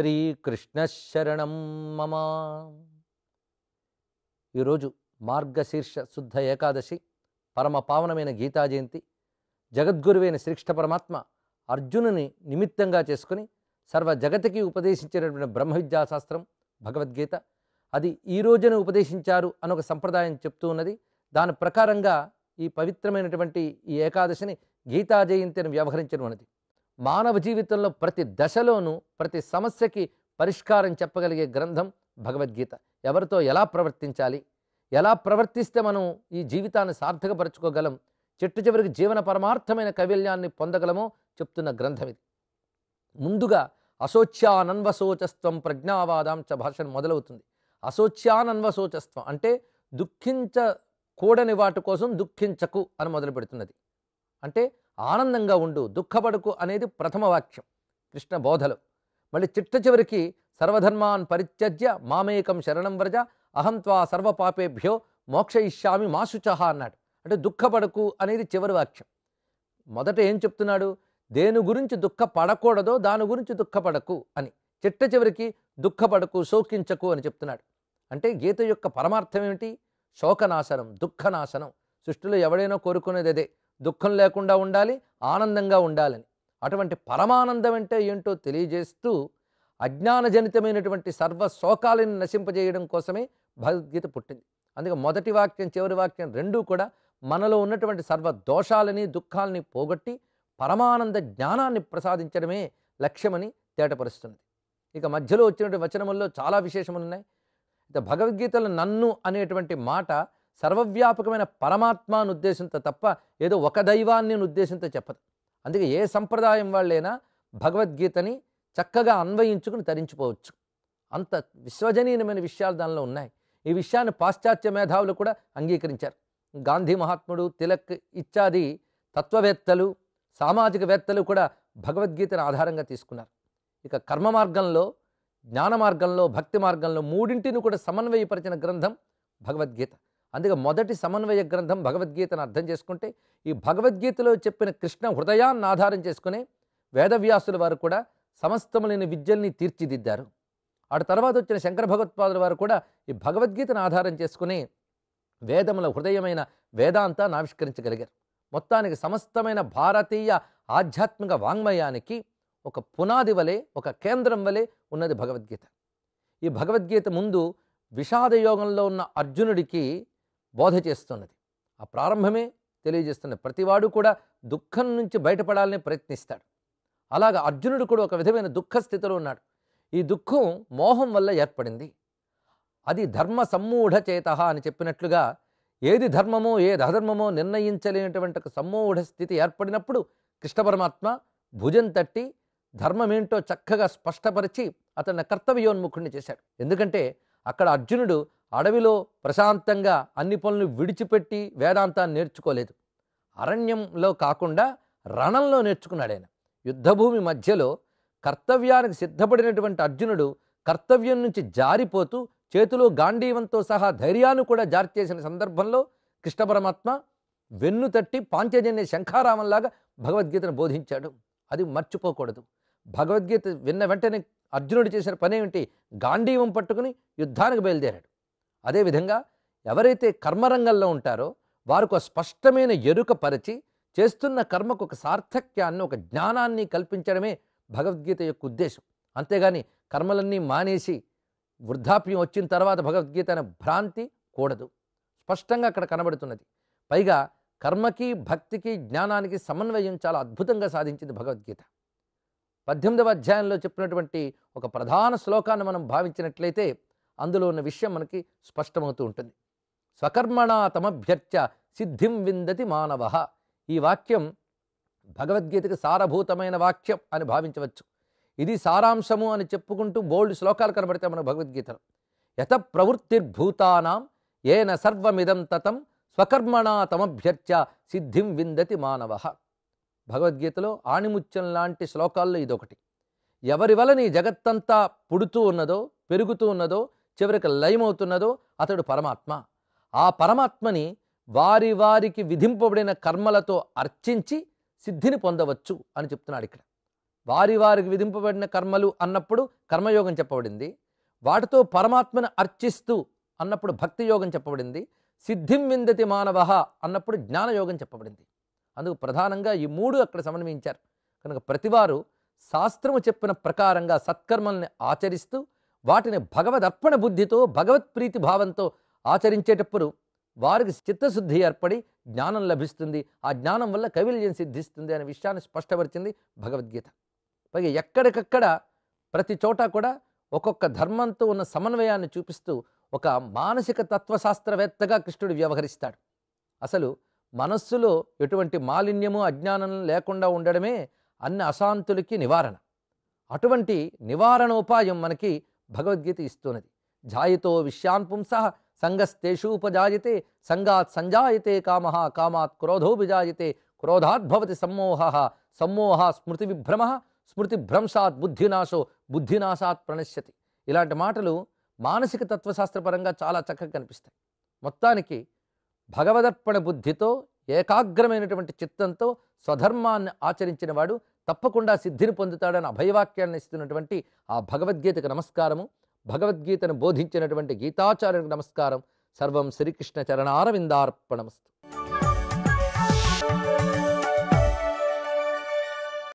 శ్రీకృష్ణశరణం మమ. ఈరోజు మార్గశీర్ష శుద్ధ ఏకాదశి పరమ పావనమైన గీతా జయంతి. జగద్గురువైన శ్రీకృష్ణ పరమాత్మ అర్జునుని నిమిత్తంగా చేసుకుని సర్వ జగతికి ఉపదేశించినటువంటి బ్రహ్మ విద్యాశాస్త్రం భగవద్గీత. అది ఈ రోజున ఉపదేశించారు అని ఒక సంప్రదాయం చెప్తూ ఉన్నది. దాని ప్రకారంగా ఈ పవిత్రమైనటువంటి ఈ ఏకాదశిని గీతా జయంతి అని వ్యవహరించడం ఉన్నది మానవ జీవితంలో ప్రతి దశలోనూ ప్రతి సమస్యకి పరిష్కారం చెప్పగలిగే గ్రంథం భగవద్గీత. ఎవరితో ఎలా ప్రవర్తించాలి? ఎలా ప్రవర్తిస్తే మనం ఈ జీవితాన్ని సార్థకపరచుకోగలం? చెట్టు చివరికి జీవన పరమార్థమైన కైవల్యాన్ని పొందగలమో చెప్తున్న గ్రంథం ఇది. ముందుగా అశోచ్యానన్వశోచస్త్వం ప్రజ్ఞావాదాం చ మొదలవుతుంది. అశోచ్యానన్వశోచస్వం అంటే దుఃఖించకూడని వాటి కోసం దుఃఖించకు అని మొదలు పెడుతున్నది అంటే ఆనందంగా ఉండు దుఃఖపడకు అనేది ప్రథమ వాక్యం. కృష్ణ బోధలు. మళ్ళీ చిట్ట చివరికి సర్వధర్మాన్ పరిత్యజ్య మామేకం శరణం వ్రజ అహం త్వా సర్వపాపేభ్యో మోక్షయిష్యామి మాసుచహ అన్నాడు. అంటే దుఃఖపడకు అనేది చివరి వాక్యం. మొదట ఏం చెప్తున్నాడు? దేని గురించి దుఃఖపడకూడదో దాని గురించి దుఃఖపడకు అని. చిట్ట చివరికి దుఃఖపడకు శోకించకు అని చెప్తున్నాడు. అంటే గీత యొక్క పరమార్థం ఏమిటి? శోకనాశనం దుఃఖనాశనం. సృష్టిలో ఎవడైనా కోరుకునేది అదే. దుఃఖం లేకుండా ఉండాలి ఆనందంగా ఉండాలని. అటువంటి పరమానందం అంటే ఏంటో తెలియజేస్తూ అజ్ఞానజనితమైనటువంటి సర్వ శోకాలను నశింపజేయడం కోసమే భగవద్గీత పుట్టింది. అందుకే మొదటి వాక్యం చివరి వాక్యం రెండూ కూడా మనలో ఉన్నటువంటి సర్వ దోషాలని దుఃఖాలని పోగొట్టి పరమానంద జ్ఞానాన్ని ప్రసాదించడమే లక్ష్యమని తేటపరుస్తుంది. ఇక మధ్యలో వచ్చినటువంటి వచనముల్లో చాలా విశేషములు ఉన్నాయి ఇక భగవద్గీతలో నన్ను అనేటువంటి మాట సర్వవ్యాపకమైన పరమాత్మను ఉద్దేశంతో తప్ప ఏదో ఒక దైవాన్ని ఉద్దేశంతో చెప్పదు. అందుకే ఏ సంప్రదాయం వాళ్ళైనా భగవద్గీతని చక్కగా అన్వయించుకుని తరించిపోవచ్చు. అంత విశ్వజనీయమైన విషయాలు దానిలో ఉన్నాయి. ఈ విషయాన్ని పాశ్చాత్య మేధావులు కూడా అంగీకరించారు. గాంధీ మహాత్ముడు తిలక్ ఇత్యాది తత్వవేత్తలు సామాజికవేత్తలు కూడా భగవద్గీతను ఆధారంగా తీసుకున్నారు. ఇక కర్మ మార్గంలో జ్ఞాన మార్గంలో భక్తి మార్గంలో మూడింటిని కూడా సమన్వయపరిచిన గ్రంథం భగవద్గీత. అందుకే మొదటి సమన్వయ గ్రంథం భగవద్గీతను అర్థం చేసుకుంటే ఈ భగవద్గీతలో చెప్పిన కృష్ణ హృదయాన్ని ఆధారం చేసుకునే వేదవ్యాసుల వారు కూడా సమస్తములైన విద్యల్ని తీర్చిదిద్దారు. ఆ తర్వాత వచ్చిన శంకర భగవత్పాదుల వారు కూడా ఈ భగవద్గీతను ఆధారం చేసుకుని వేదముల హృదయమైన వేదాంతాన్ని ఆవిష్కరించగలిగారు. మొత్తానికి సమస్తమైన భారతీయ ఆధ్యాత్మిక వాంగ్మయానికి ఒక పునాది వలె ఒక కేంద్రం వలె ఉన్నది భగవద్గీత. ఈ భగవద్గీత ముందు విషాద యోగంలో ఉన్న అర్జునుడికి బోధ చేస్తున్నది. ఆ ప్రారంభమే తెలియజేస్తున్న ప్రతివాడు కూడా దుఃఖం నుంచి బయటపడాలని ప్రయత్నిస్తాడు. అలాగ అర్జునుడు కూడా ఒక విధమైన దుఃఖ స్థితిలో ఉన్నాడు. ఈ దుఃఖం మోహం వల్ల ఏర్పడింది. అది ధర్మ సమ్మూఢ చేత అని చెప్పినట్లుగా ఏది ధర్మమో ఏది అధర్మమో నిర్ణయించలేనటువంటి ఒక సమ్మూఢ స్థితి ఏర్పడినప్పుడు కృష్ణ పరమాత్మ భుజం తట్టి ధర్మమేంటో చక్కగా స్పష్టపరిచి అతన్ని కర్తవ్యోన్ముఖుణ్ణి చేశాడు. ఎందుకంటే అక్కడ అర్జునుడు అడవిలో ప్రశాంతంగా అన్ని పనులు విడిచిపెట్టి వేదాంతాన్ని నేర్చుకోలేదు. అరణ్యంలో కాకుండా రణంలో నేర్చుకున్నాడు ఆయన యుద్ధభూమి మధ్యలో కర్తవ్యానికి సిద్ధపడినటువంటి అర్జునుడు కర్తవ్యం నుంచి జారిపోతూ చేతిలో గాంధీవంతో సహా ధైర్యాన్ని కూడా జారి చేసిన సందర్భంలో కృష్ణ పరమాత్మ వెన్ను తట్టి పాంచజన్య శంఖారామంలాగా భగవద్గీతను బోధించాడు. అది మర్చిపోకూడదు. భగవద్గీత విన్న వెంటనే అర్జునుడు చేసిన పనేమిటి? గాంధీవం పట్టుకుని యుద్ధానికి బయలుదేరాడు. అదేవిధంగా ఎవరైతే కర్మరంగంలో ఉంటారో వారికి ఒక స్పష్టమైన ఎరుక పరిచి చేస్తున్న కర్మకు ఒక సార్థక్యాన్ని ఒక జ్ఞానాన్ని కల్పించడమే భగవద్గీత యొక్క ఉద్దేశం. అంతేగాని కర్మలన్నీ మానేసి వృద్ధాప్యం వచ్చిన తర్వాత భగవద్గీత అనే భ్రాంతి కూడదు. స్పష్టంగా అక్కడ కనబడుతున్నది. పైగా కర్మకి భక్తికి జ్ఞానానికి సమన్వయం చాలా అద్భుతంగా సాధించింది భగవద్గీత. పద్దెనిమిదవ అధ్యాయంలో చెప్పినటువంటి ఒక ప్రధాన శ్లోకాన్ని మనం భావించినట్లయితే అందులో ఉన్న విషయం మనకి స్పష్టమవుతూ ఉంటుంది. స్వకర్మణ తమభ్యర్చ సిద్ధిం విందతి మానవ. ఈ వాక్యం భగవద్గీతకి సారభూతమైన వాక్యం అని భావించవచ్చు. ఇది సారాంశము అని చెప్పుకుంటూ బోల్డ్ శ్లోకాలు కనబడతాయి మన భగవద్గీతలో. యత ప్రవృత్తిర్భూతానాం ఏన సర్వమిదం తతం స్వకర్మణా తమభ్యర్చ సిద్ధిం విందతి మానవ. భగవద్గీతలో ఆణిముత్యం లాంటి శ్లోకాల్లో ఇదొకటి. ఎవరి వలన ఈ జగత్తంతా పుడుతూ ఉన్నదో పెరుగుతూ ఉన్నదో చివరికి లయమవుతున్నదో అతడు పరమాత్మ. ఆ పరమాత్మని వారి వారికి విధింపబడిన కర్మలతో అర్చించి సిద్ధిని పొందవచ్చు అని చెప్తున్నాడు ఇక్కడ. వారి వారికి విధింపబడిన కర్మలు అన్నప్పుడు కర్మయోగం చెప్పబడింది. వాటితో పరమాత్మను అర్చిస్తూ అన్నప్పుడు భక్తి యోగం చెప్పబడింది. సిద్ధిం విందతి మానవ అన్నప్పుడు జ్ఞానయోగం చెప్పబడింది. అందుకు ప్రధానంగా ఈ మూడు అక్కడ సమన్వయించారు. కనుక ప్రతివారు శాస్త్రము చెప్పిన ప్రకారంగా సత్కర్మల్ని ఆచరిస్తూ వాటిని భగవదర్పణ బుద్ధితో భగవత్ ప్రీతి భావంతో ఆచరించేటప్పుడు వారికి చిత్తశుద్ధి ఏర్పడి జ్ఞానం లభిస్తుంది. ఆ జ్ఞానం వల్ల కవిల్యం సిద్ధిస్తుంది అనే విషయాన్ని స్పష్టపరిచింది భగవద్గీత. పైగా ఎక్కడికక్కడ ప్రతి చోట కూడా ఒక్కొక్క ధర్మంతో ఉన్న సమన్వయాన్ని చూపిస్తూ ఒక మానసిక తత్వశాస్త్రవేత్తగా కృష్ణుడు వ్యవహరిస్తాడు. అసలు మనస్సులో ఎటువంటి మాలిన్యము అజ్ఞానం లేకుండా ఉండడమే అన్ని అశాంతులకి నివారణ. అటువంటి నివారణోపాయం మనకి భగవద్గీత ఇస్తున్నది. జాయితో విశ్యాన్ పుంస సంగస్తేషూపజాయతే సంగాత్ సంజాయతే కామ కామాత్ క్రోధో విజాయతే క్రోధాత్ సమ్మోహ సమ్మోహ స్మృతి విభ్రమ స్మృతి భ్రంశాత్ బుద్ధినాశో బుద్ధినాశాత్ ప్రణశ్యతి. ఇలాంటి మాటలు మానసిక తత్వశాస్త్రపరంగా చాలా చక్కగా కనిపిస్తాయి. మొత్తానికి భగవదర్పణ బుద్ధితో ఏకాగ్రమైనటువంటి చిత్తంతో స్వధర్మాన్ని ఆచరించిన వాడు తప్పకుండా సిద్ధిని పొందుతాడని అభయవాక్యాన్ని ఇస్తున్నటువంటి ఆ భగవద్గీతకు నమస్కారము భగవద్గీతను బోధించినటువంటి గీతాచార్యునికి నమస్కారం. సర్వం శ్రీకృష్ణ చరణారవిందార్పణమస్తు.